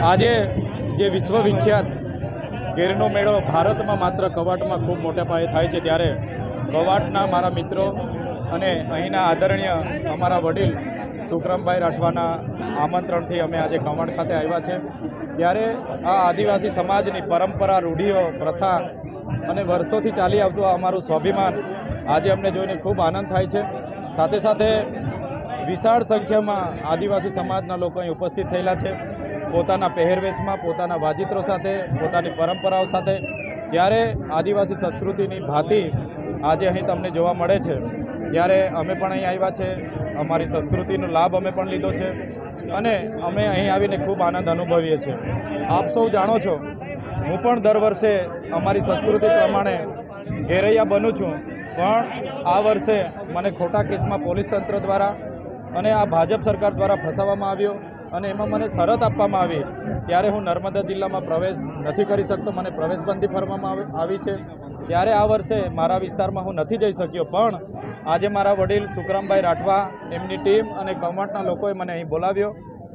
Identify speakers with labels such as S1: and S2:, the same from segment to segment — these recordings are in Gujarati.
S1: આજે જે વિશ્વવિખ્યાત ગીરનો મેળો ભારતમાં માત્ર કવાટમાં ખૂબ મોટા પાયે થાય છે ત્યારે કવાટના મારા મિત્રો અને અહીંના આદરણીય અમારા વડીલ સુખરામભાઈ રાઠવાના આમંત્રણથી અમે આજે કવાટ ખાતે આવ્યા છે. ત્યારે આ આદિવાસી સમાજની પરંપરા, રૂઢિઓ, પ્રથા અને વર્ષોથી ચાલી આવતું આ અમારું સ્વાભિમાન આજે અમને જોઈને ખૂબ આનંદ થાય છે. સાથે સાથે વિશાળ સંખ્યામાં આદિવાસી સમાજના લોકો અહીં ઉપસ્થિત થયેલા છે. પોતાના પહેરવેશમાં, પોતાના વાજિત્રો સાથે, પોતાની પરંપરાઓ સાથે. ત્યારે આદિવાસી સંસ્કૃતિની ભાતી આજે અહીં તમને જોવા મળે છે. ત્યારે અમે પણ અહીં આવ્યા છે. અમારી સંસ્કૃતિનો લાભ અમે પણ લીધો છે. અને અમે અહીં આવીને ખૂબ આનંદ અનુભવીએ છીએ. આપ સૌ જાણો છો, હું પણ દર વર્ષે અમારી સંસ્કૃતિ પ્રમાણે ઘેરૈયા બનું છું. પણ આ વર્ષે મને ખોટા કેસમાં પોલીસ તંત્ર દ્વારા અને આ ભાજપ સરકાર દ્વારા ફસાવવામાં આવ્યો. અને એમાં મને શરત આપવામાં આવી. ત્યારે હું નર્મદા જિલ્લામાં પ્રવેશ નથી કરી શકતો, મને પ્રવેશબંધી ફરવામાં આવી- છે. ત્યારે આ વર્ષે મારા વિસ્તારમાં હું નથી જઈ શક્યો, પણ આજે મારા વડીલ સુખરામભાઈ રાઠવા, એમની ટીમ અને કમાટના લોકોએ મને અહીં બોલાવ્યો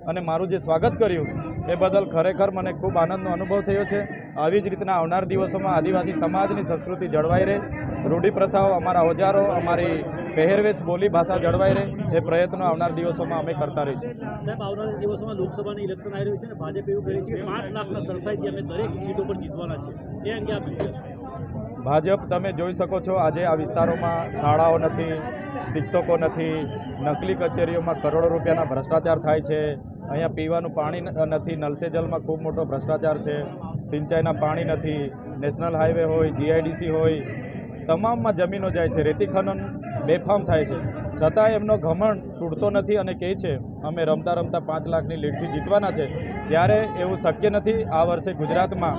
S1: અને મારું જે સ્વાગત કર્યું, એ બદલ ખરેખર મને ખૂબ આનંદનો અનુભવ થયો છે. આવી જ રીતના આવનાર દિવસોમાં આદિવાસી સમાજની સંસ્કૃતિ જળવાઈ રહે. રૂઢિપ્રથાઓ અમારા ઓજારો, અમારી પહેરવેશ બોલી ભાષા જળવાઈ રહે એ પ્રયત્નો આવનાર દિવસોમાં અમે કરતા રહીશું.
S2: સાહેબ આવનારા દિવસોમાં લોકસભાની ઇલેક્શન આવી રહ્યું છે અને ભાજપ એવું કહે છે કે પાંચ લાખના સરસાઈથી અમે દરેક સીટો પર જીતવાના છે એ અંગે આપ
S1: ભાજપ તમે જોઈ શકો છો આજે આ વિસ્તારોમાં શાળાઓ નથી શિક્ષકો નથી નકલી કચેરીઓમાં કરોડો રૂપિયાના ભ્રષ્ટાચાર થાય છે. અહીંયા પીવાનું પાણી નથી નલસે જલમાં ખૂબ મોટો ભ્રષ્ટાચાર છે. સિંચાઈના પાણી નથી નેશનલ હાઈવે હોય જીઆઈડીસી હોય તમામમાં જમીનો જાય છે. રેતી ખનન બેફામ થાય છે. છતાં એમનો ઘમંડ તૂટતો નથી અને કહે છે, અમે રમતા રમતા પાંચ લાખની લીડથી જીતવાના છે. ત્યારે એવું શક્ય નથી આ વર્ષે ગુજરાતમાં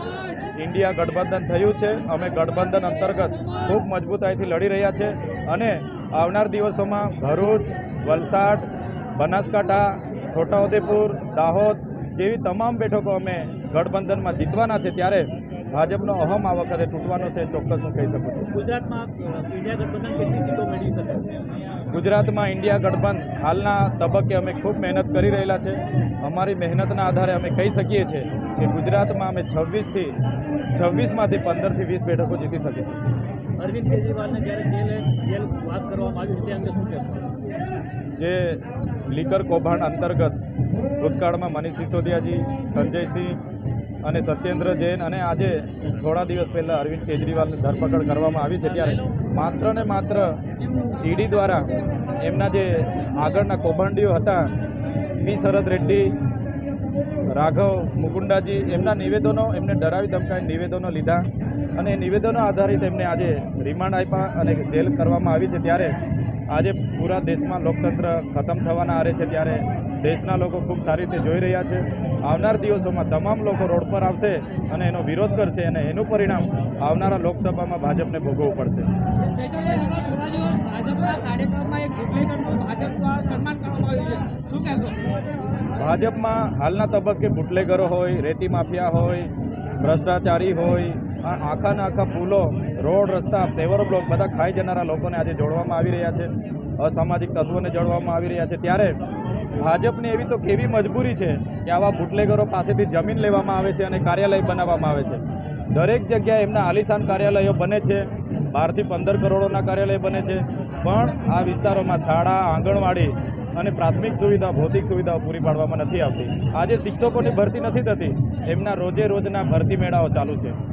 S1: ઇન્ડિયા ગઠબંધન થયું છે. અમે ગઠબંધન અંતર્ગત ખૂબ મજબૂતાઈથી લડી રહ્યા છે અને આવનાર દિવસોમાં ભરૂચ, વલસાડ, બનાસકાંઠા, છોટાઉદેપુર, દાહોદ જેવી તમામ બેઠકો અમે ગઠબંધનમાં જીતવાના છે. ત્યારે ભાજપનો અહમ આ વખતે તૂટવાનો છે ચોક્કસ હું કહી શકું છું.
S2: ગુજરાતમાં ઇન્ડિયા ગઠબંધન કેટલી સીટો મેળવી શકે?
S1: ગુજરાતમાં ઇન્ડિયા ગઠબંધ હાલના તબક્કે અમે ખૂબ મહેનત કરી રહેલા છે. અમારી મહેનતના આધારે અમે કહી શકીએ છીએ કે ગુજરાતમાં અમે છવ્વીસથી છવ્વીસમાંથી પંદરથી વીસ બેઠકો જીતી શકીશું.
S2: અરવિંદ કેજરીવાલને જ્યારે જેલ જેલ વાસ કરવામાં આવ્યું તે અંગે શું કહેશો?
S1: જે લીકર કૌભાંડ અંતર્ગત ભૂતકાળમાં મનીષ સિસોદિયાજી સંજયસિંહ અને સત્યેન્દ્ર જૈન અને આજે થોડા દિવસ પહેલાં અરવિંદ કેજરીવાલની ધરપકડ કરવામાં આવી છે ત્યારે માત્ર ને માત્ર ઈડી દ્વારા એમના જે આગળના કૌભાંડીઓ હતા બી શરદ રેડ્ડી રાઘવ મુકુંડાજી એમના નિવેદનો એમને ડરાવી ધમકાવી નિવેદનો લીધા અને એ નિવેદનો આધારિત એમને આજે રિમાન્ડ આપ્યા અને જેલ કરવામાં આવી છે. ત્યારે આજે પૂરા દેશમાં લોકતંત્ર ખતમ થવાના આરે છે. ત્યારે દેશના લોકો ખૂબ સારી રીતે જોઈ રહ્યા છે. આવનાર દિવસોમાં તમામ લોકો રોડ પર આવશે અને એનો વિરોધ કરશે અને એનું પરિણામ આવનારા લોકસભામાં ભાજપને ભોગવવું પડશે
S3: ભાજપના કાર્યક્રમમાં એક બુટલેગરનું ભાજપ દ્વારા સન્માન કરવામાં આવ્યું છે શું કહેશો
S1: ભાજપમાં હાલના તબક્કે બુટલેગરો હોય, રેતી માફિયા હોય, ભ્રષ્ટાચારી હોય, આ આખાના આખા પુલો, રોડ, રસ્તા પેવર બ્લોક બધા ખાઈ જનારા લોકોને આજે જોડવામાં આવી રહ્યા છે. અસામાજિક તત્વોને જોડવામાં આવી રહ્યા છે. ત્યારે ભાજપની એવી તો કેવી મજબૂરી છે કે આવા બુટલેગરો પાસેથી જમીન લેવામાં આવે છે અને કાર્યાલય બનાવવામાં આવે છે. દરેક જગ્યાએ એમના આલિશાન કાર્યાલયો બને છે. બારથી પંદર કરોડોના કાર્યાલય બને છે. પણ આ વિસ્તારોમાં શાળા, આંગણવાડી અને પ્રાથમિક સુવિધા, ભૌતિક સુવિધાઓ પૂરી પાડવામાં નથી આવતી. આજે શિક્ષકોની ભરતી નથી થતી. એમના રોજે રોજના ભરતી મેળાઓ ચાલુ છે.